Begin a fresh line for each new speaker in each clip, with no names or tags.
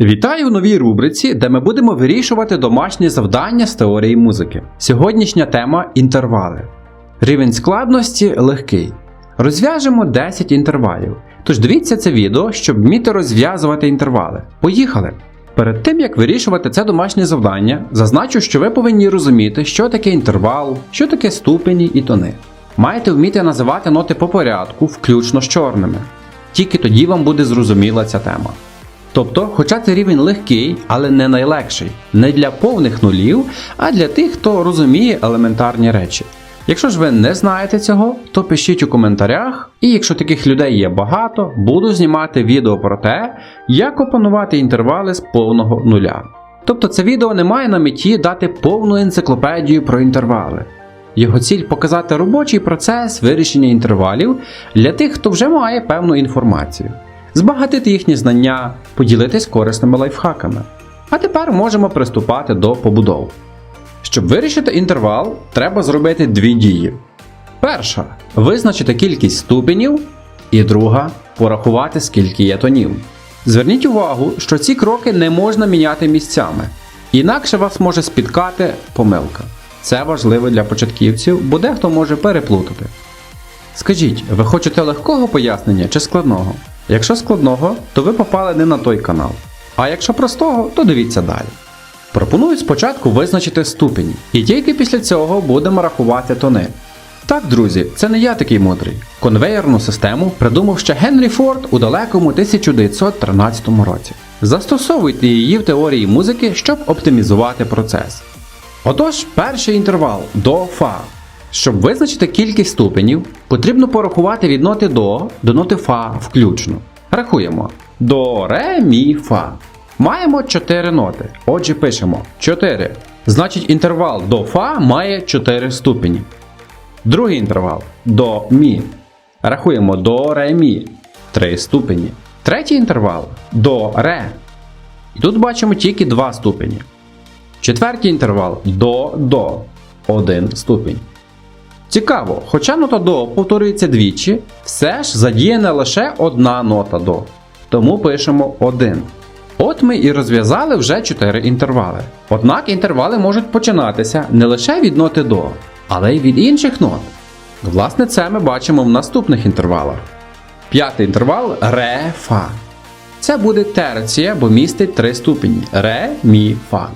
Вітаю у новій рубриці, де ми будемо вирішувати домашні завдання з теорії музики. Сьогоднішня тема інтервали. Рівень складності легкий. Розв'яжемо 10 інтервалів. Тож дивіться це відео, щоб вміти розв'язувати інтервали. Поїхали! Перед тим як вирішувати це домашнє завдання, зазначу, що ви повинні розуміти, що таке інтервал, що таке ступені і тони. Маєте вміти називати ноти по порядку, включно з чорними. Тільки тоді вам буде зрозуміла ця тема. Тобто, хоча це рівень легкий, але не найлегший, не для повних нулів, а для тих, хто розуміє елементарні речі. Якщо ж ви не знаєте цього, то пишіть у коментарях, і якщо таких людей є багато, буду знімати відео про те, як опанувати інтервали з повного нуля. Тобто це відео не має на меті дати повну енциклопедію про інтервали. Його ціль показати робочий процес вирішення інтервалів для тих, хто вже має певну інформацію збагатити їхні знання, поділитись корисними лайфхаками. А тепер можемо приступати до побудов. Щоб вирішити інтервал, треба зробити дві дії. Перша визначити кількість ступенів, і друга порахувати, скільки є тонів. Зверніть увагу, що ці кроки не можна міняти місцями, інакше вас може спіткати помилка. Це важливо для початківців, бо дехто може переплутати. Скажіть, ви хочете легкого пояснення чи складного? Якщо складного, то ви попали не на той канал. А якщо простого, то дивіться далі. Пропоную спочатку визначити ступені, і тільки після цього будемо рахувати тони. Так, друзі, це не я такий мудрий. Конвеєрну систему придумав ще Генрі Форд у далекому 1913 році. Застосовуйте її в теорії музики, щоб оптимізувати процес. Отож, перший інтервал до фа. Щоб визначити кількість ступенів, потрібно порахувати від ноти до до ноти фа включно. Рахуємо до, ре, мі, фа. Маємо 4 ноти. Отже, пишемо 4. Значить, інтервал до фа має 4 ступені. Другий інтервал до мі. Рахуємо до ре мі 3 ступені. Третій інтервал до ре. І тут бачимо тільки 2 ступені. Четвертий інтервал до до 1 ступінь. Цікаво, хоча нота до повторюється двічі, все ж задіяна лише одна нота до. Тому пишемо 1. От ми і розв'язали вже 4 інтервали. Однак інтервали можуть починатися не лише від ноти до, але й від інших нот. Власне, це ми бачимо в наступних інтервалах. П'ятий інтервал ре фа. Це буде терція, бо містить 3 ступені ре, мі, фа.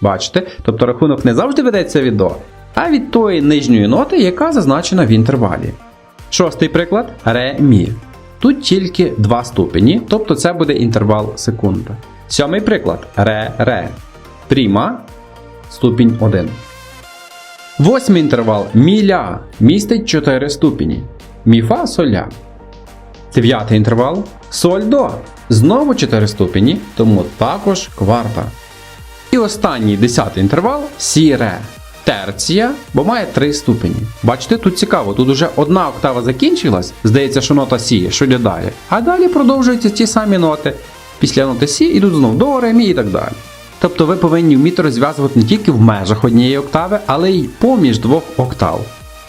Бачите? Тобто рахунок не завжди ведеться від до, а від тої нижньої ноти, яка зазначена в інтервалі. Шостий приклад ре мі. Тут тільки два ступені, тобто це буде інтервал секунди. Сьомий приклад ре ре. Пріма ступінь 1. Восьмий інтервал міля містить 4 ступені. Міфа соля. Дев'ятий інтервал соль до. Знову 4 ступені, тому також кварта. І останній десятий інтервал сі ре терція, бо має три ступені. Бачите, тут цікаво, тут уже одна октава закінчилась, здається, що нота Сі, що йде далі. А далі продовжуються ті самі ноти. Після ноти Сі йдуть знов до, ре, мі і так далі. Тобто ви повинні вміти розв'язувати не тільки в межах однієї октави, але й поміж двох октав.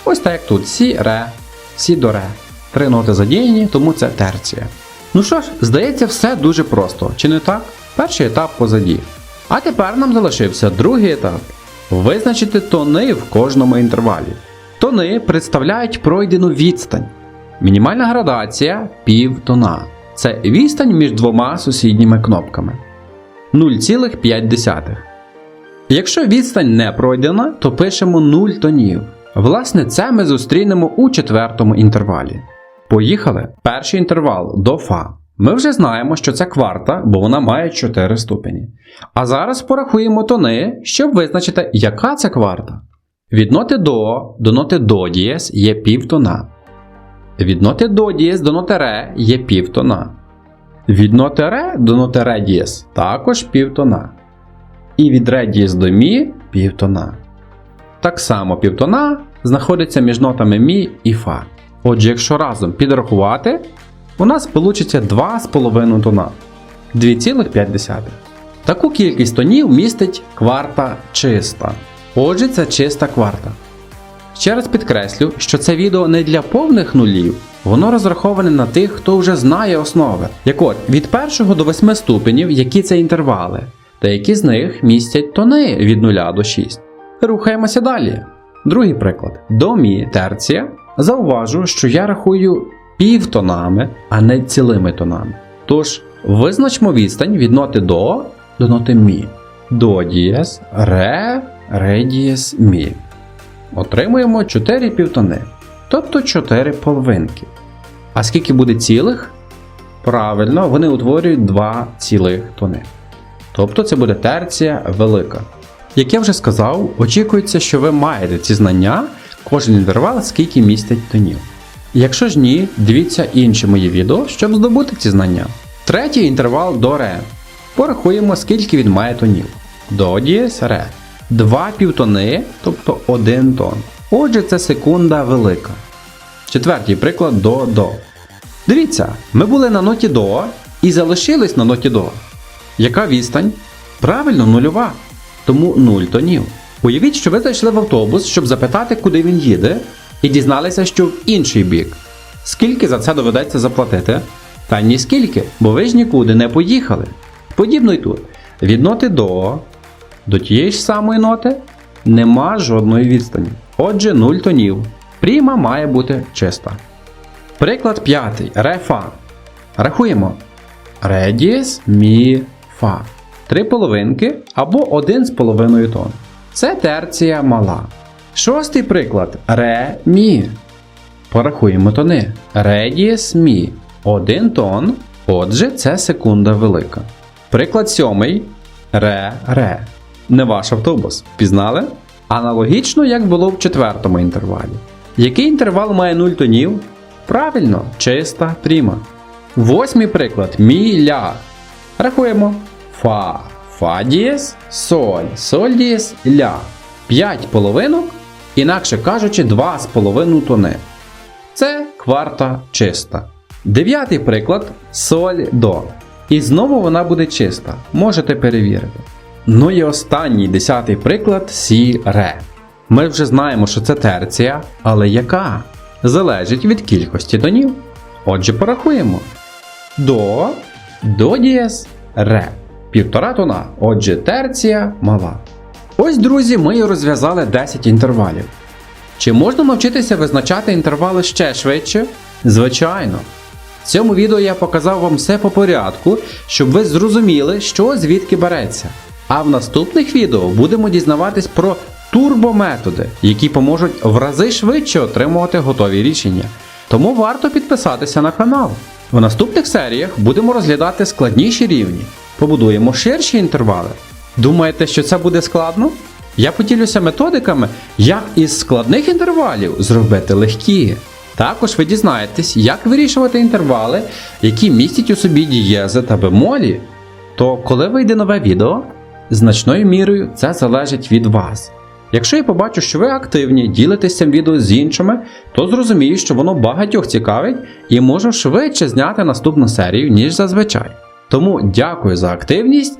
Ось так як тут Сі, ре, Сі до ре. Три ноти задіяні, тому це терція. Ну що ж, здається, все дуже просто, чи не так? Перший етап позаді. А тепер нам залишився другий етап. Визначити тони в кожному інтервалі. Тони представляють пройдену відстань. Мінімальна градація півтона. Це відстань між двома сусідніми кнопками. 0,5. Якщо відстань не пройдена, то пишемо 0 тонів. Власне, це ми зустрінемо у четвертому інтервалі. Поїхали. Перший інтервал до Фа. Ми вже знаємо, що це кварта, бо вона має 4 ступені. А зараз порахуємо тони, щоб визначити, яка це кварта. Від ноти до до ноти до дієс є півтона. Від ноти до дієс до ноти ре є півтона. Від ноти ре до ноти ре дієс також півтона. І від ре дієс до мі півтона. Так само півтона знаходиться між нотами мі і фа. Отже, якщо разом підрахувати, у нас вийде 2,5 тона. 2,5. Таку кількість тонів містить кварта чиста. Отже, це чиста кварта. Ще раз підкреслю, що це відео не для повних нулів, воно розраховане на тих, хто вже знає основи. Як от від 1 до 8 ступенів, які це інтервали, та які з них містять тони від 0 до 6. Рухаємося далі. Другий приклад. До мі терція. Зауважу, що я рахую півтонами, а не цілими тонами. Тож, визначмо відстань від ноти до до ноти мі. До дієс, ре, ре дієс, мі. Отримуємо 4 півтони, тобто 4 половинки. А скільки буде цілих? Правильно, вони утворюють 2 цілих тони. Тобто це буде терція велика. Як я вже сказав, очікується, що ви маєте ці знання, кожен інтервал, скільки містить тонів. Якщо ж ні, дивіться інші мої відео, щоб здобути ці знання. Третій інтервал до ре. Порахуємо, скільки він має тонів. До дієс ре. Два півтони, тобто один тон. Отже, це секунда велика. Четвертий приклад до до. Дивіться, ми були на ноті до і залишились на ноті до. Яка відстань? Правильно, нульова. Тому 0 тонів. Уявіть, що ви зайшли в автобус, щоб запитати, куди він їде, і дізналися, що в інший бік. Скільки за це доведеться заплатити? Та ні скільки, бо ви ж нікуди не поїхали. Подібно й тут. Від ноти до до тієї ж самої ноти нема жодної відстані. Отже, 0 тонів. Пріма має бути чиста. Приклад п'ятий. Ре фа. Рахуємо. Ре дієс, мі, фа. Три половинки або один з половиною тон. Це терція мала. Шостий приклад. Ре мі. Порахуємо тони. Ре дієс мі. Один тон. Отже, це секунда велика. Приклад сьомий. Ре ре. Не ваш автобус. Пізнали? Аналогічно, як було в четвертому інтервалі. Який інтервал має 0 тонів? Правильно, чиста пріма. Восьмий приклад мі ля. Рахуємо. Фа, фа дієс, соль, соль дієс, ля. 5 половинок, інакше кажучи, 2,5 тони. Це кварта чиста. Дев'ятий приклад соль до. І знову вона буде чиста. Можете перевірити. Ну і останній десятий приклад сі ре. Ми вже знаємо, що це терція, але яка? Залежить від кількості тонів. Отже, порахуємо. До, до дієс, ре. Півтора тона. Отже, терція мала. Ось, друзі, ми і розв'язали 10 інтервалів. Чи можна навчитися визначати інтервали ще швидше? Звичайно. В цьому відео я показав вам все по порядку, щоб ви зрозуміли, що звідки береться. А в наступних відео будемо дізнаватись про турбометоди, які поможуть в рази швидше отримувати готові рішення. Тому варто підписатися на канал. В наступних серіях будемо розглядати складніші рівні, побудуємо ширші інтервали. Думаєте, що це буде складно? Я поділюся методиками, як із складних інтервалів зробити легкі. Також ви дізнаєтесь, як вирішувати інтервали, які містять у собі дієзи та бемолі. То коли вийде нове відео, значною мірою це залежить від вас. Якщо я побачу, що ви активні, ділитесь цим відео з іншими, то зрозумію, що воно багатьох цікавить і можу швидше зняти наступну серію, ніж зазвичай. Тому дякую за активність